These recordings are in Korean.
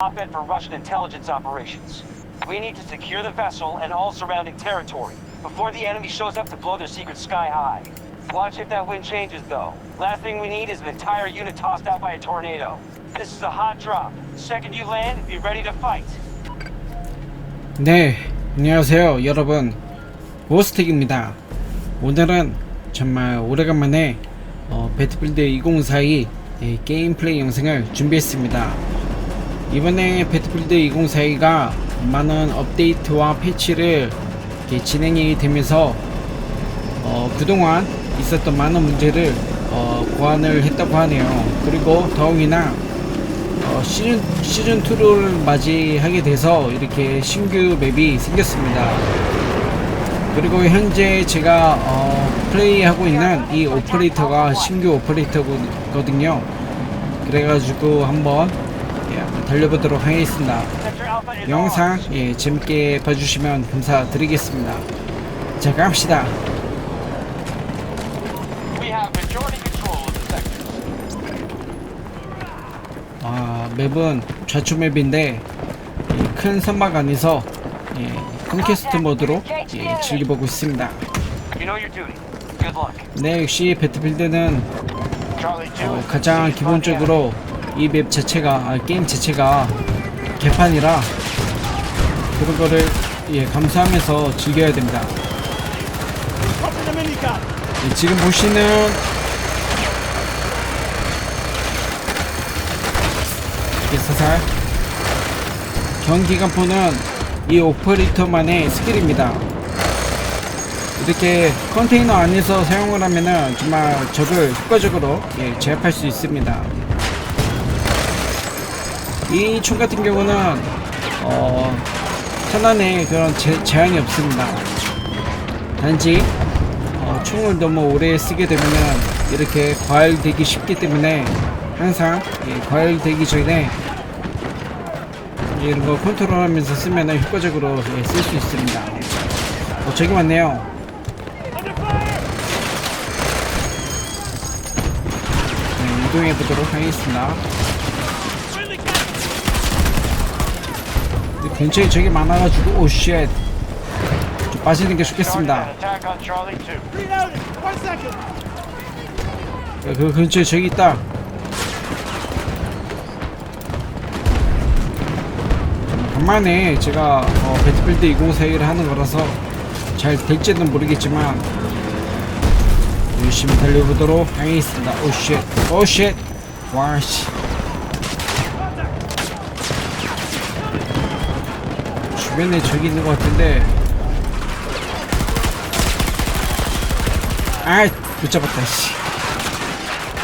op-ed for Russian intelligence operations. We need to secure the vessel and all surrounding territory before the enemy shows up to blow their secret sky high. Watch if that wind changes, though. Last thing we need is an entire unit tossed out by a tornado. This is a hot drop. Second you land, be ready to fight. 네, 안녕하세요, 여러분. 고스틱입니다. 오늘은 정말 오래간만에 어, 배틀필드 2042 예, 게임 플레이 영상을 준비했습니다. 이번에 배틀필드 2042가 많은 업데이트와 패치를 진행이 되면서 어, 그동안 있었던 많은 문제를 어, 보완을 했다고 하네요. 그리고 더욱이나 어, 시즌 시즌 2를 맞이하게 돼서 이렇게 신규 맵이 생겼습니다. 그리고 현재 제가 어, 플레이하고 있는 이 오퍼레이터가 신규 오퍼레이터거든요. 그래가지고 한번 예, 한번 달려보도록 하겠습니다. 영상. 예, 재밌게 봐주시면 감사드리겠습니다. 자 갑시다. 아, 맵은 좌측 맵인데 이큰 선막 안에서 예, 컨퀘스트 모드로 예, 즐겨보고 있습니다. 네, 역시 배틀필드는 Charlie 2. 어, 가장 기본적으로 이 맵 자체가 아, 게임 자체가 개판이라 그런 거를 예, 감수하면서 즐겨야 됩니다. 예, 지금 보시는 이렇게 사살 경기관포는 이 오퍼레이터만의 스킬입니다. 이렇게 컨테이너 안에서 사용을 하면은 정말 적을 효과적으로 예, 제압할 수 있습니다. 이 총 같은 경우는 어, 탄환에 그런 제, 제한이 없습니다. 단지 어, 총을 너무 오래 쓰게 되면은 이렇게 과열되기 쉽기 때문에 항상 예, 과열되기 전에 이런 거 컨트롤하면서 쓰면은 효과적으로 예, 쓸수 있습니다. 어, 저기 많네요. 네, 이동해 보도록 하겠습니다. 근데 근처에 저기 많아가지고 오쉣 좀 빠지는 게 좋겠습니다. Attack on Charlie 2. 야, 그 근처에 저기 있다. 간만에 제가 어, 배틀필드 2041을 하는 거라서 잘 될지는 모르겠지만 열심히 달려보도록 하겠습니다. 오쉣, 오쉣, 와씨. 주변에 저기 있는 것 같은데. 아, 못 잡았다. 씨.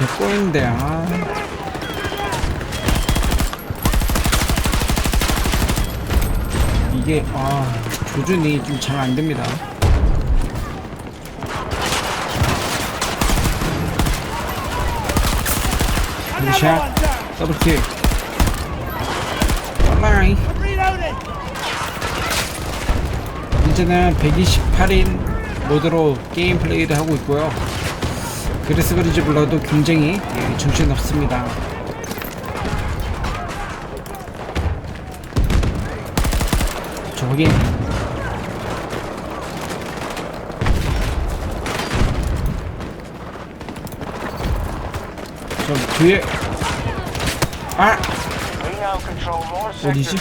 몇 꼬인데 아. 이게 아 조준이 좀 잘 안됩니다. 샷. 더블킬. 얼라이. 현재는 128인 모드로 게임 플레이를 하고 있고요. 그래서 그런지 몰라도 굉장히 예, 정신없습니다. 저기 저 뒤에 아 어디지?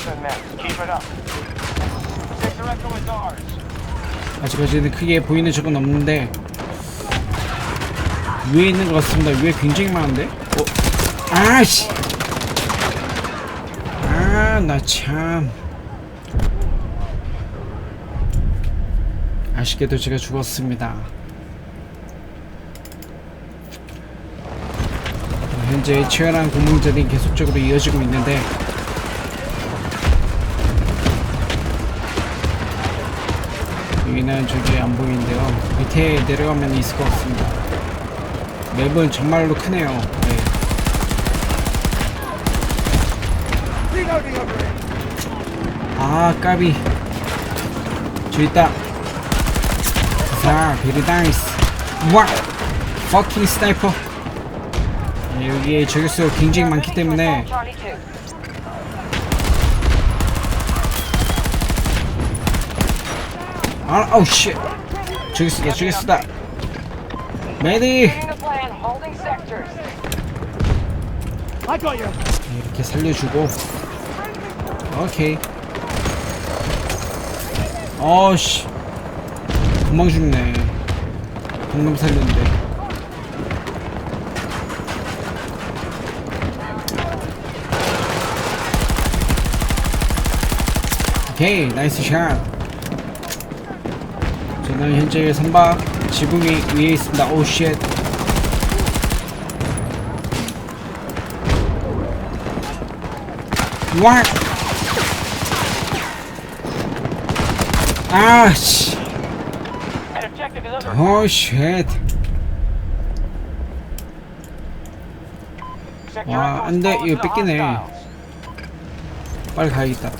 아직까지는 크게 보이는 적은 없는데 위에 있는 것 같습니다. 위에 굉장히 많은데? 어? 아씨! 아, 나 참. 아쉽게도 제가 죽었습니다. 현재 치열한 공방전이 계속적으로 이어지고 있는데 여기는 저기 안 보이는데요. 밑에 내려가면 있을 것 같습니다. 맵은 정말로 크네요. 네. 아 까비. 저 있다. 사 베리 나이스. 와 퍼킹 스나이퍼 네, 여기에 저격수 굉장히 많기 때문에. Charlie 2. 아 아우 씨 저격수다 저격수다. 메디. 이렇게 살려주고. 오케이. 어씨 금방 죽네. 방금 살렸는데. 오케이 나이스 샷. 저는 현재 선박 지붕 위- 위에 있습니다. 오쉣. 와! 아씨 와, 안 돼. 이거 뺏기네. 빨리 가야겠다.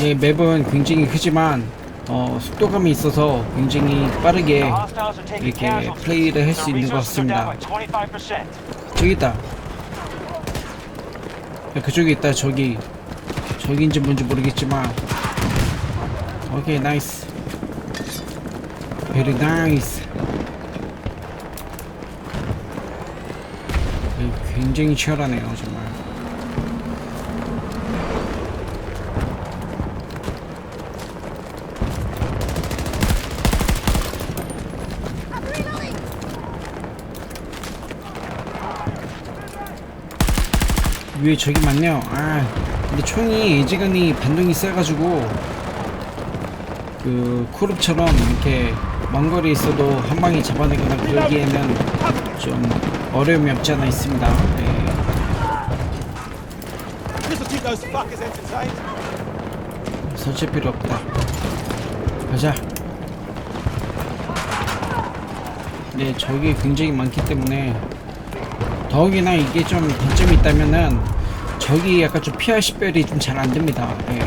이 맵은 굉장히 크지만 어, 속도감이 있어서 굉장히 빠르게 이렇게. 플레이를 할 수 있는 것 같습니다. by 25%. 저기 있다. 야, 그쪽에 있다. 저기. 저기인지 뭔지 모르겠지만. 오케이, 나이스. 베리 나이스. 이 굉장히 치열하네요, 정말. 위에 저기 많네요. 아, 근데 총이 예지간히 반동이 세가지고 그 쿠룹처럼 이렇게 먼 거리에 있어도 한 방에 잡아내거나 그러기에는 좀 어려움이 없지 않아 있습니다. 네. Entertained. 설치 필요 없다. 가자. 네, 저기 굉장히 많기 때문에 더욱이나 이게 좀 단점이 있다면은 저기 약간 좀 피할 식별이 좀 잘 안 됩니다. 네.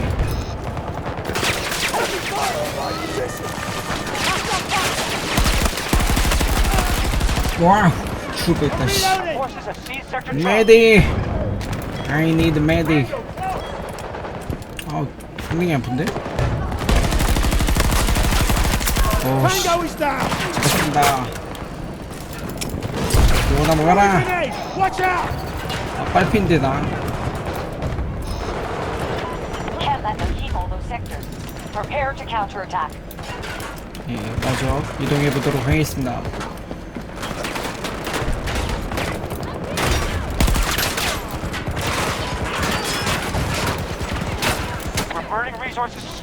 와, 죽을 뻔했다. 씨. 메디. I need 메디. 아, 분명히 아픈데? 오, 씨. Tango is down. 잡았습니다. Watch out. 아, 빨핀데 나. 예, 맞아. 이동해 보도록 하겠습니다.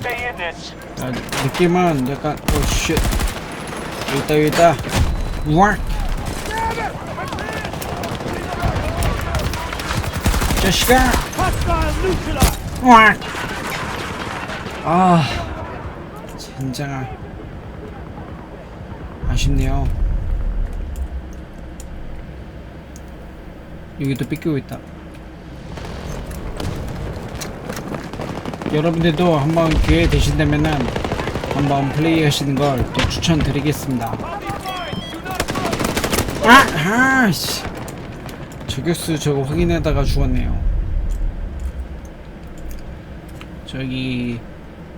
야, 느낌은 약간 오 쉣. 여기 있다 여기 있다. 우악. 자식아. 우악. 아, 젠장아. 아쉽네요. 여기도 삐끼고 있다. 여러분들도 한번 기회 되신다면은 한번 플레이 하시는 걸 또 추천드리겠습니다. 아, 아씨. 저격수 저거 확인하다가 죽었네요. 저기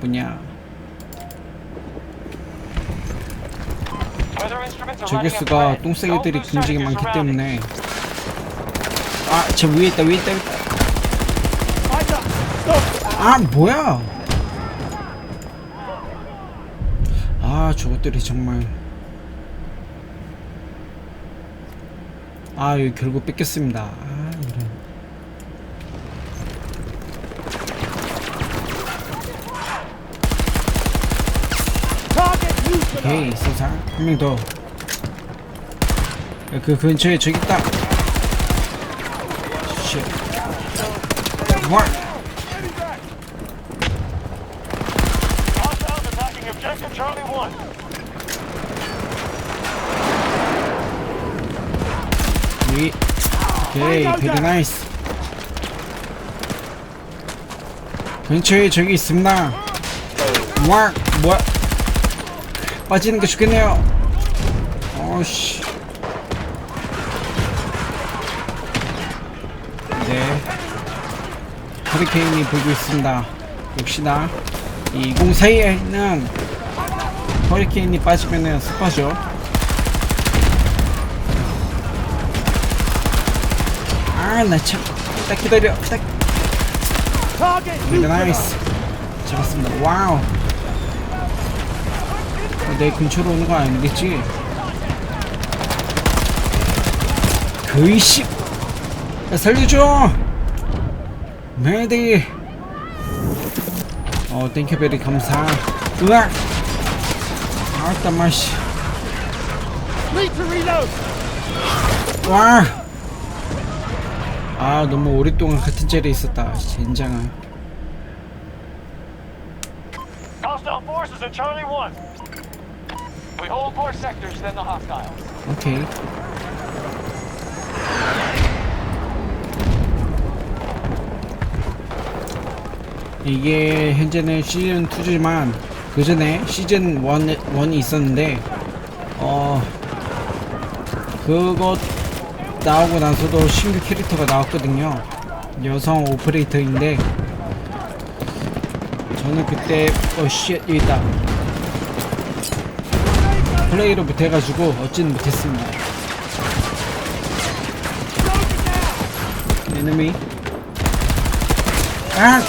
뭐냐 저격수가. 똥싸개들이 굉장히 많기. 때문에 아 저 위에 있다 위에 있다 위에 있다. 아 뭐야? 아 저것들이 정말. 아 여기 결국 뺏겼습니다. 아 이런. 오케이 세상. 한 명더. 그 근처에 저기 있다. 쉣. 와 Hostiles attacking objective Charlie 1. 위 오케이 베리 나이스 근처에 저기 있습니다 와 뭐야 빠지는 게 좋겠네요. 어씨. 네. 허리케인이 불고 있습니다. 역시나 이 공사이에는 허리케인이 빠지면은 습하죠. 아, 나 참. 딱 기다려. 딱. Target 네. 나이스. 잡았습니다. 와우. 내 근처로 오는 거 아니겠지? 그이씨. 야, 살려줘. 메디. 어, 땡큐베리 감사. 으악. 아따 reload. 와. 아, 너무 오랫동안 같은 자리에 있었다. 젠장아. Hostile forces in Charlie 1. We hold more sectors than the hostiles. 오케이. 이게 현재는 시즌 2지만 그 전에 시즌 1, 1이 있었는데 어 그것 나오고 나서도 신규 캐릭터가 나왔거든요. 여성 오퍼레이터인데 저는 그때 어쉣 여기 있다. 플레이로 못해가지고 얻지는 못했습니다. 에너미. 아!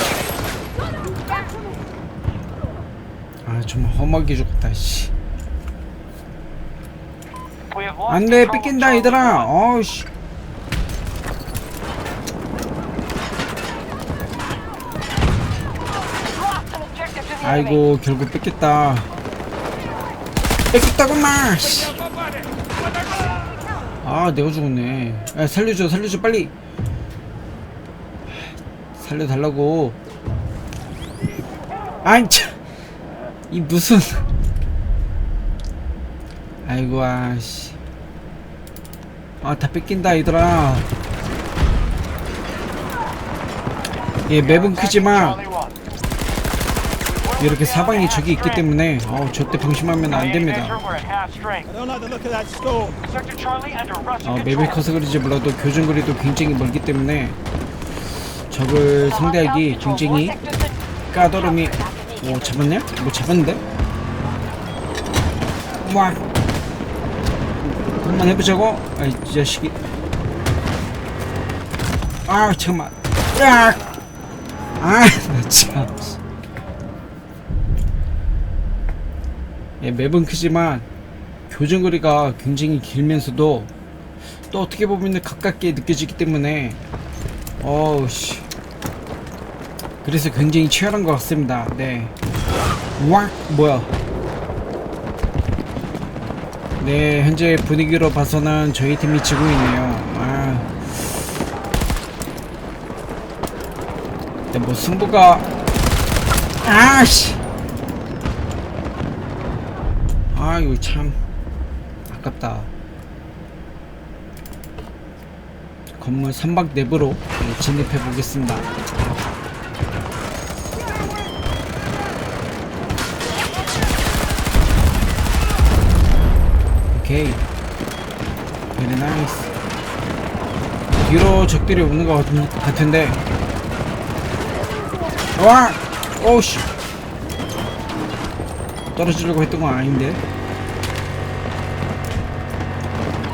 아 정말 험하게 죽었다 씨. 안돼 뺏긴다. 1. 어우씨. 아이고 결국 뺏겼다. 씨. 아 내가 죽었네. 야, 살려줘 살려줘 빨리. 살려달라고. 아이 참. 이 무슨. 아이고 아씨. 아다 뺏긴다 얘들아. 예 맵은 크지만 Charlie 1. 이렇게 사방에 적이 있기 때문에 어 저때 방심하면 안 됩니다. We're at half strength. I don't like the look of that storm. Sector Charlie under Russian 어. 맵이 커서 그런지 몰라도 교정거리도 굉장히 멀기 때문에 적을 상대하기 굉장히 까다로움이 오 잡았네? 뭐 잡았는데? 와 한번 해보자고? 아이 이 자식이. 아 잠깐만 으악 아나참. 예, 맵은 크지만 교정거리가 굉장히 길면서도 또 어떻게 보면 가깝게 느껴지기 때문에 어우 씨. 그래서 굉장히 치열한 것 같습니다. 네. 와, 뭐야 네 현재 분위기로 봐서는 저희 팀이 지고 있네요. 아. 근데 뭐 승부가 아씨. 아 이거 참 아깝다. 건물 3박 내부로 네, 진입해 보겠습니다. 오케이. 베리 나이스. 뒤로 적들이 오는 것 같은, 같은 데. 와! 오우씨. 떨어지려고 했던 건 아닌데.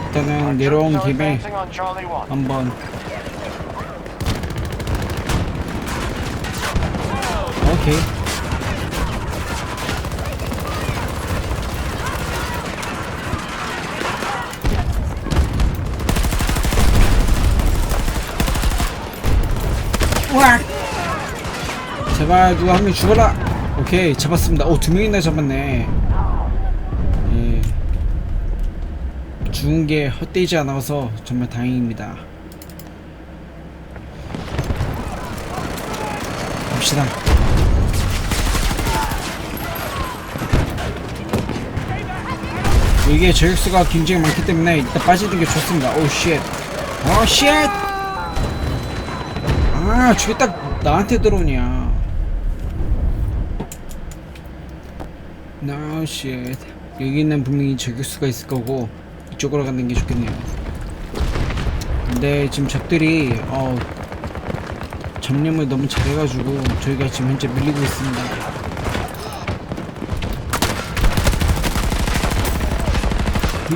일단은 내려온 김에 advancing on Charlie 1. 한번 오케이 와 제발 누가 한 명 죽어라 오케이 잡았습니다 오 두 명이나 잡았네 예 죽은 게 헛되지 않아서 정말 다행입니다. 갑시다. 이게 저격수가 굉장히 많기 때문에 일단 빠지는 게 좋습니다. 오 쉣. 오 쉣. 아, 저게 딱 나한테 들어오냐. No shit. 여기는 분명히 저격수가 있을 거고 이쪽으로 가는 게 좋겠네요. 근데 지금 적들이 어 점령을 너무 잘해가지고 저희가 지금 현재 밀리고 있습니다.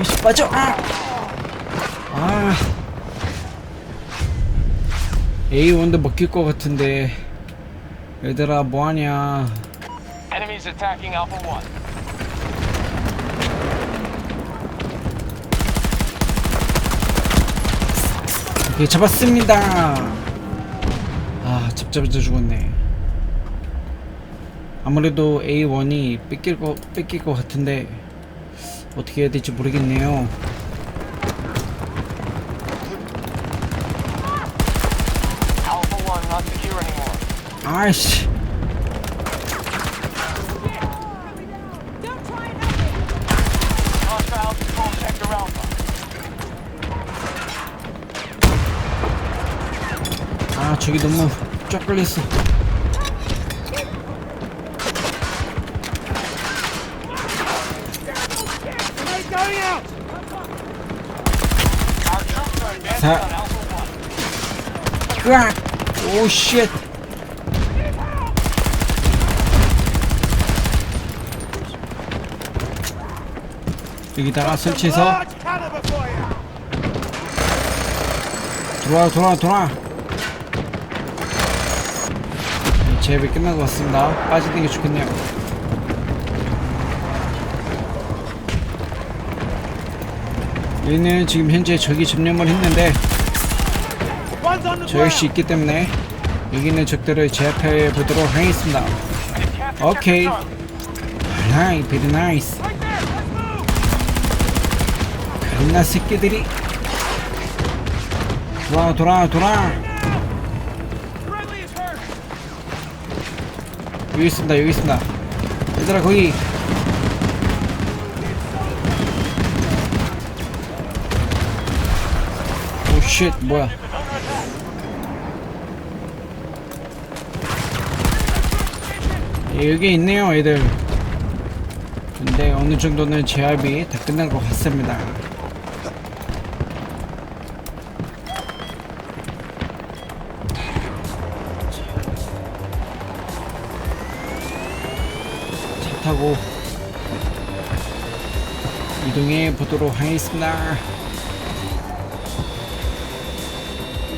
이씨 빠져! 아! 아 A1도 먹힐 것 같은데 얘들아 뭐하냐 Enemies attacking Alpha 1. 예, 잡았습니다. 아, 잡자마자 죽었네. 아무래도 A1이 뺏길 거, 뺏길 것 같은데, 어떻게 해야 될지 모르겠네요. Alpha 1 not secure anymore. 아이씨. 아, 저기 너무 쫙 Alpha 1. 으악! 오, 쉣! 여기다가 설치해서. 돌아와 돌아와 네, 제압이 끝난 것 같습니다. 빠지는 게 좋겠네요. 여기는 지금 현재 적이 점령을 했는데 저 역시! 있기 때문에 여기 있는 적들을 제압해 보도록 하겠습니다. 오케이. Charlie. 라이 베리 나이스 나 새끼들이. 돌아 돌아 돌아. 여기 있습니다 여기 있습니다. 얘들아 거기. 오쉣 뭐야. 예, 여기 있네요 애들. 근데 어느 정도는 제압이 다 끝난 것 같습니다 타고 이동해 보도록 하겠습니다.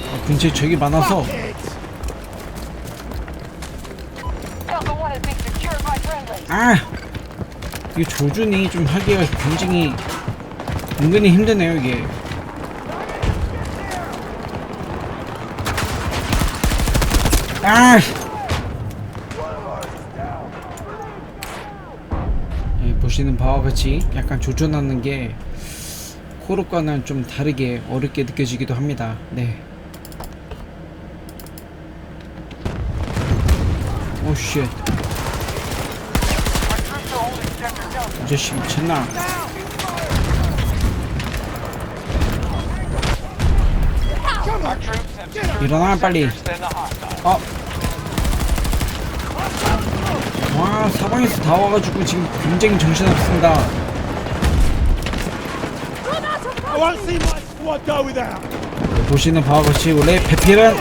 아, 근처에 적이 많아서 Kids! Alpha 1 has been secured by friendly. 아 이게 조준이 좀 하기가 굉장히 은근히 힘드네요 이게. 아! 보시는 바와 같이 약간 조준하는 게 코르과는 좀 다르게 어렵게 느껴지기도 합니다. 네. 오 쉣. 자식 미쳤나? 일어나 빨리. 어. 와 사방에서 다 와가지고 지금 굉장히 정신없습니다. 보시는 바와 같이 원래 배필은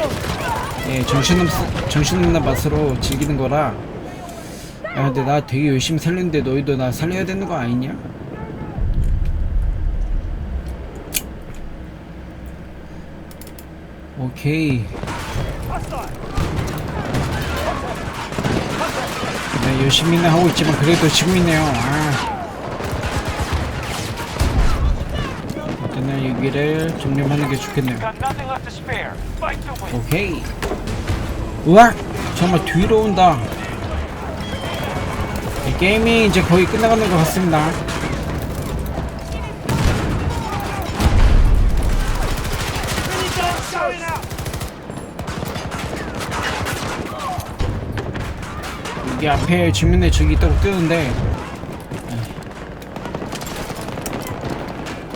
예, 정신없 정신없는 맛으로 즐기는 거라. 야 근데 나 되게 열심히 살렸는데 너희도 나 살려야 되는 거 아니냐? 오케이. 열심히는 하고 있지만 그래도 지고 있네요. 아. 일단은 여기를 점령하는 게 좋겠네요. 오케이. 우와! 정말 뒤로 온다. 이 게임이 이제 거의 끝나가는 것 같습니다. 여기 앞에 주민의 적이 있다고 뜨는데 에.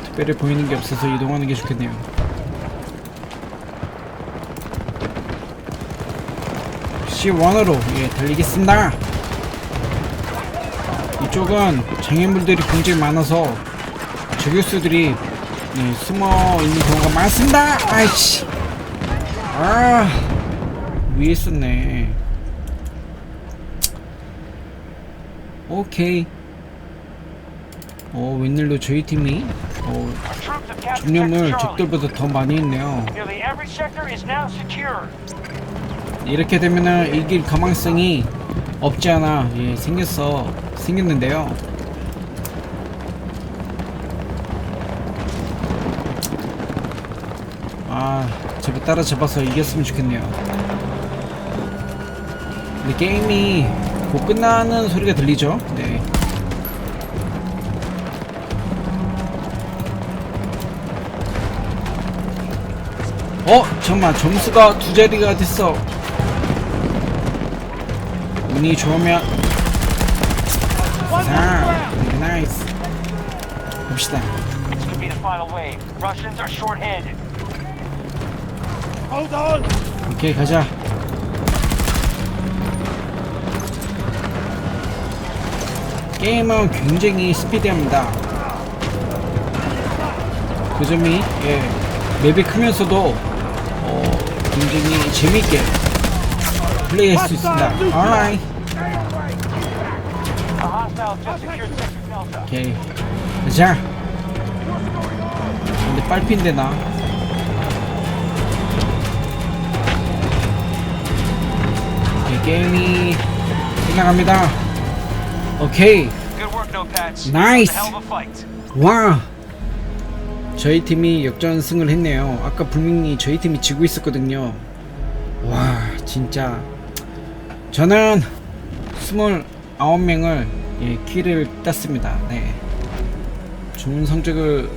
특별히 보이는 게 없어서 이동하는 게 좋겠네요. C1으로 예 달리겠습니다. 이쪽은 장애물들이 굉장히 많아서 저격수들이 네, 숨어 있는 경우가 많습니다. 아이씨. 아 위에 있었네. 오케이. 어 웬일로 저희 팀이 어, Charlie. 적들보다 더 많이 secure. 이렇게 되면은 이길 가망성이 없지 않아 예, 생겼어 생겼는데요. 아 제발 따라잡아서 이겼으면 좋겠네요. 근데 게임이 곧 끝나는 소리가 들리죠? 네. 어 잠깐만 점수가 두 자리가 됐어. 운이 좋으면 자 나이스 봅시다! 오케이 가자 게임은 굉장히 스피디합니다. 그 점이 예, 맵이 크면서도 어, 굉장히 재밌게 플레이할 수 있습니다. Alright. 오케이. 가자. 근데 빨핀데 나. 게임이 끝나갑니다 오케이. Fight. 와. 저희 팀이 역전승을 했네요. 아까 분명히 저희 팀이 지고 있었거든요. 와 진짜. 저는 29명을 예, 키를 땄습니다. 네. 좋은 성적을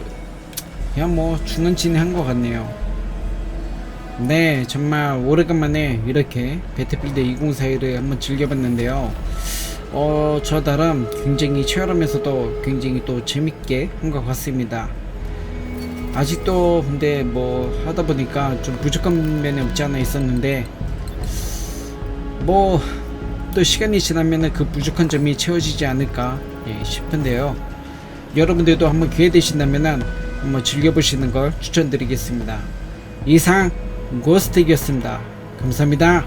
그냥 뭐 주는치는 한것 같네요. 네 정말 오래간만에 이렇게 배틀필드 2041을 한번 즐겨봤는데요 어, 저 나름 굉장히 치열하면서도 굉장히 또 재밌게 한 것 같습니다. 아직도 근데 뭐 하다 보니까 좀 부족한 면이 없지 않아 있었는데 뭐 또 시간이 지나면은 그 부족한 점이 채워지지 않을까 예, 싶은데요. 여러분들도 한번 기회 되신다면은 한번 즐겨보시는 걸 추천드리겠습니다. 이상 고스트이었습니다. 감사합니다.